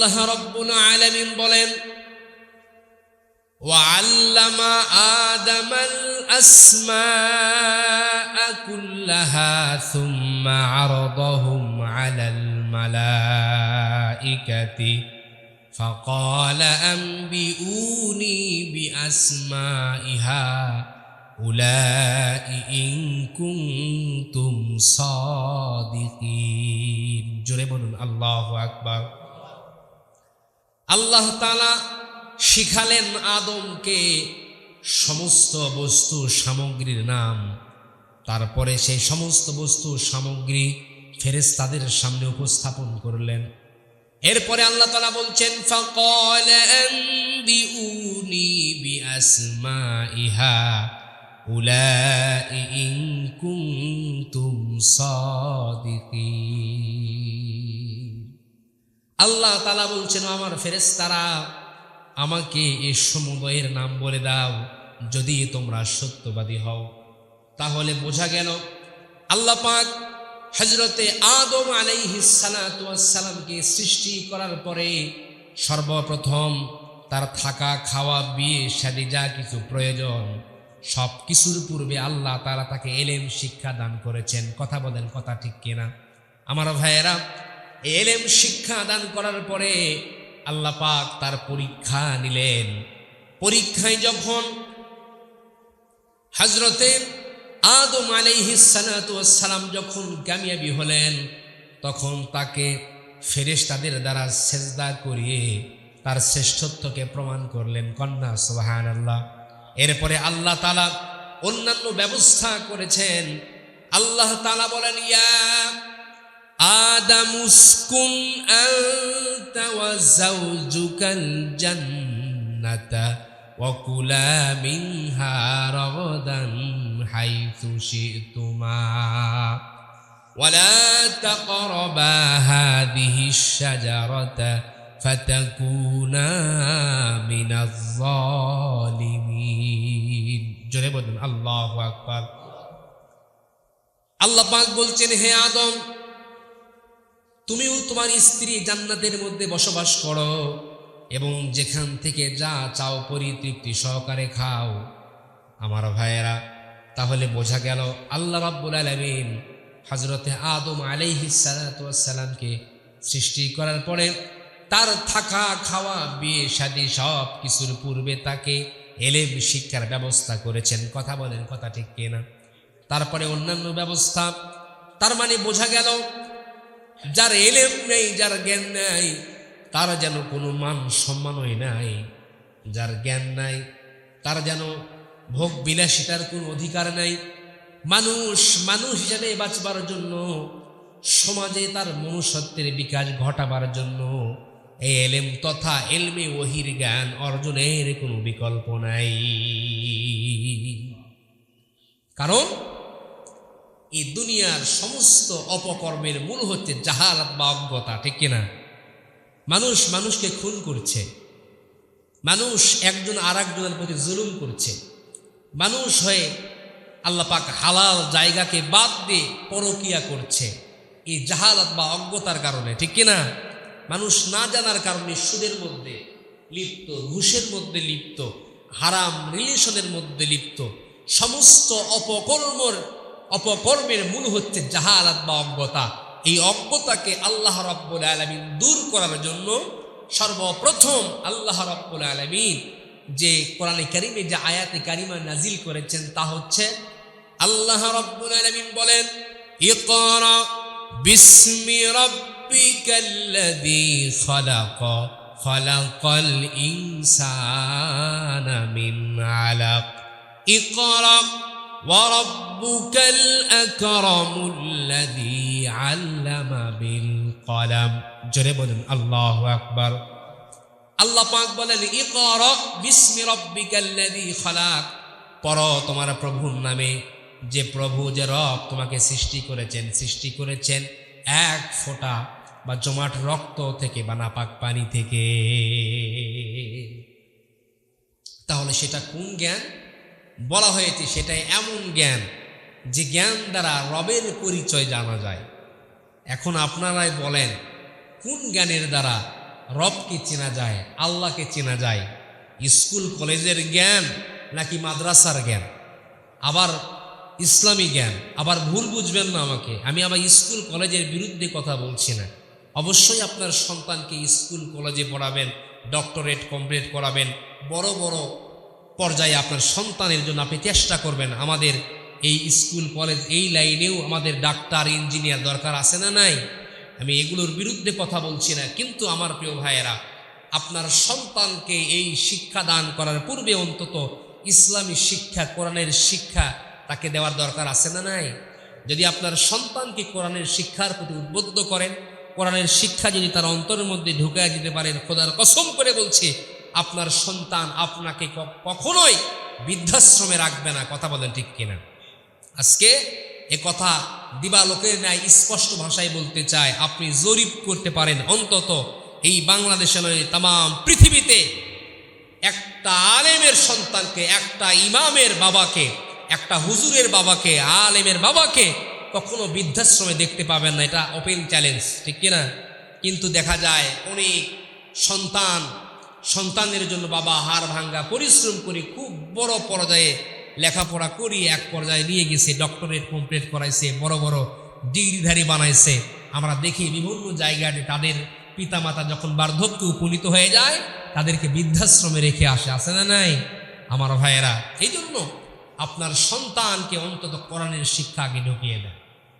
আল্লাহ রব্বুল আলামিন বলেন وعلم آدم الأسماء كلها ثم عرضهم على الملائكة فقال أنبئوني بأسماء هؤلاء إن كنتم صادقين جربون الله أكبر আল্লাহ তালা শিখালেন আদমকে সমস্ত বস্তু সামগ্রীর নাম। তারপরে সেই সমস্ত বস্তু সামগ্রী ফেরেস তাদের সামনে উপস্থাপন করলেন। এরপরে আল্লাহ তালা বলছেন উলা আল্লাহ তালা বলছেন, আমার ফেরেস্তারা আমাকে এ সমুদয়ের নাম বলে দাও, যদি তোমরা সত্যবাদী হও। তাহলে বোঝা গেল, আল্লাহ পাক হজরতে আদম আলাইহিসালামকে সৃষ্টি করার পরে সর্বপ্রথম তার থাকা, খাওয়া, বিয়ে শাদী যা কিছু প্রয়োজন, সব কিছুর পূর্বে আল্লাহ তারা তাকে এলেম, শিক্ষা দান করেছেন। কথা বলেন, কথা ঠিক কিনা? আমার ভাইয়েরা এলেম শিক্ষা দান করার পরে আল্লাহ পাক তার পরীক্ষা নিলেন। পরীক্ষায় যখন হজরতে আদম সালাম যখন কামিয়াবি হলেন, তখন তাকে ফেরেশতাদের দ্বারা সেজদা করিয়ে তার শ্রেষ্ঠত্বকে প্রমাণ করলেন কন্যা সোহান আল্লাহ এরপরে আল্লাহ তালা অন্যান্য ব্যবস্থা করেছেন। আল্লাহ তালা বলেন, ইয়া آدم اسكن أنت وزوجك الجنة وكلا منها رغدا حيث شئتما ولا تقربا هذه الشجرة فتكونا من الظالمين جربوا الله أكبر আল্লাহ পাক বলছেন হে আদম তুমিও তোমার স্ত্রী জান্নাতের মধ্যে বসবাস করো এবং যেখান থেকে যা চাও পরিতৃপ্তি সহকারে খাও। আমার ভাইয়েরা, তাহলে বোঝা গেল আল্লাহ রাব্বুল আলমিন হজরতে আদম আলাইহিসালামকে সৃষ্টি করার পরে তার থাকা, খাওয়া, বিয়ে শাদী সব কিছুর পূর্বে তাকে এলেম, শিক্ষার ব্যবস্থা করেছেন। কথা বলেন, কথা ঠিক কিনা? তারপরে অন্যান্য ব্যবস্থা, তার মানে বোঝা গেল যার এলেম নেই, যার জ্ঞান নাই, তার যেন কোনো মান সম্মানই নাই। যার জ্ঞান নাই, তার যেন ভোগ বিলাসিতার কোনো অধিকার নাই। মানুষ মানুষ হিসেবে বাঁচবার জন্য, সমাজে তার মনুষ্যত্বের বিকাশ ঘটাবার জন্য এই এলেম তথা এলমে ওহির জ্ঞান অর্জনের কোনো বিকল্প নাই। কারণ এই দুনিয়ার সমস্ত অপকর্মের মূল হচ্ছে জাহালাত বা অজ্ঞতা, ঠিক কিনা? মানুষ মানুষকে খুন করছে। মানুষ একজন আর একজনের প্রতি জুলুম করছে। মানুষ হয়ে আল্লাপাক হালাল জায়গাকে বাদ দিয়ে পরকিয়া করছে। এই জাহালাত বা অজ্ঞতার কারণে, ঠিক কিনা? মানুষ না জানার কারণে সুদের মধ্যে লিপ্ত, ঘুষের মধ্যে লিপ্ত, হারাম রিলেশনের মধ্যে লিপ্ত, সমস্ত অপকর্মর অপকর্মের মূল হচ্ছে জাহালাত বা অজ্ঞতা এই অজ্ঞতাকে আল্লাহ রব্বুল আলমিন দূর করার জন্য সর্বপ্রথম আল্লাহ রব্বুল আলমিন যে কোরআনে কারিমে যে আয়াতে কারিমা নাজিল করেছেন তা হচ্ছে আল্লাহ রব্বুল আলমিন বলেন, ইকরা وربك الأكرم الذي علم بالقلم জোরে বলুন আল্লাহ আকবার আল্লাহ পাক বলেন ইকরা বিস্মি রব্বিকাল্লাযী খালাক পড়ো তোমার প্রভুর নামে যে প্রভু যে রব তোমাকে সৃষ্টি করেছেন সৃষ্টি করেছেন এক ফোঁটা বা জমাট রক্ত থেকে বা নাপাক পানি থেকে তাহলে সেটা কোন জ্ঞান বলা হয়েছে সেটাই এমন জ্ঞান যে জ্ঞান দ্বারা রবের পরিচয় জানা যায়। এখন আপনারাই বলেন, কোন জ্ঞানের দ্বারা রবকে চেনা যায়, আল্লাহকে চেনা যায়? স্কুল, কলেজের জ্ঞান নাকি মাদ্রাসার জ্ঞান? আবার ইসলামী জ্ঞান? আবার ভুল বুঝবেন না আমাকে। আমি আবার স্কুল, কলেজের বিরুদ্ধে কথা বলছি না। অবশ্যই আপনার সন্তানকে স্কুল, কলেজে পড়াবেন, ডক্টরেট কমপ্লিট করাবেন। বড় বড় পর্যায়ে আপনার সন্তানের জন্য আপনি চেষ্টা করবেন আমাদের এই স্কুল, কলেজ, এই লাইনেও আমাদের ডাক্তার, ইঞ্জিনিয়ার দরকার আছে না নাই? আমি এগুলোর বিরুদ্ধে কথা বলছি না। কিন্তু আমার প্রিয় ভাইয়েরা, আপনার সন্তানকে এই শিক্ষা দান করার পূর্বে অন্তত ইসলামী শিক্ষা, কোরআনের শিক্ষা তাকে দেওয়ার দরকার আছে না নাই? যদি আপনার সন্তানকে কোরআনের শিক্ষার প্রতি উদ্বুদ্ধ করেন, কোরআনের শিক্ষা যদি তার অন্তরের মধ্যে ঢুকে যেতে পারেন, খোদার কসম করে বলছি, আপনার সন্তান আপনাকে কখনোই বৃদ্ধাশ্রমে রাখবে না। কথা বলেন ঠিক কিনা? আজকে এ কথা দিবালোকের ন্যায় স্পষ্ট ভাষায় বলতে চায় আপনি জরিপ করতে পারেন অন্তত এই বাংলাদেশে নয় তাম পৃথিবীতে একটা আলেমের সন্তানকে, একটা ইমামের বাবাকে, একটা হুজুরের বাবাকে, আলেমের বাবাকে কখনো বৃদ্ধাশ্রমে দেখতে পাবেন না। এটা ওপেন চ্যালেঞ্জ, ঠিক কিনা? কিন্তু দেখা যায় অনেক সন্তান, সন্তানের জন্য বাবা হাড় ভাঙ্গা, পরিশ্রম করে খুব বড় পর্যায়ে লেখাপড়া করি, এক পর্যায়ে নিয়ে গেছে ডক্টরেট কমপ্লিট করাইছে, বড় বড় ডিগ্রিধারী বানাইছে। আমরা দেখি বিভিন্ন জায়গাতে তাদের পিতামাতা যখন বার্ধক্যে উপনীত হয়ে যায়, তাদেরকে বৃদ্ধাশ্রমে রেখে আসে। আসে না নাই? আমার ভাইয়েরা এই জন্য আপনার সন্তানকে অন্তত কোরআনের শিক্ষা আগে ঢুকিয়ে দেয়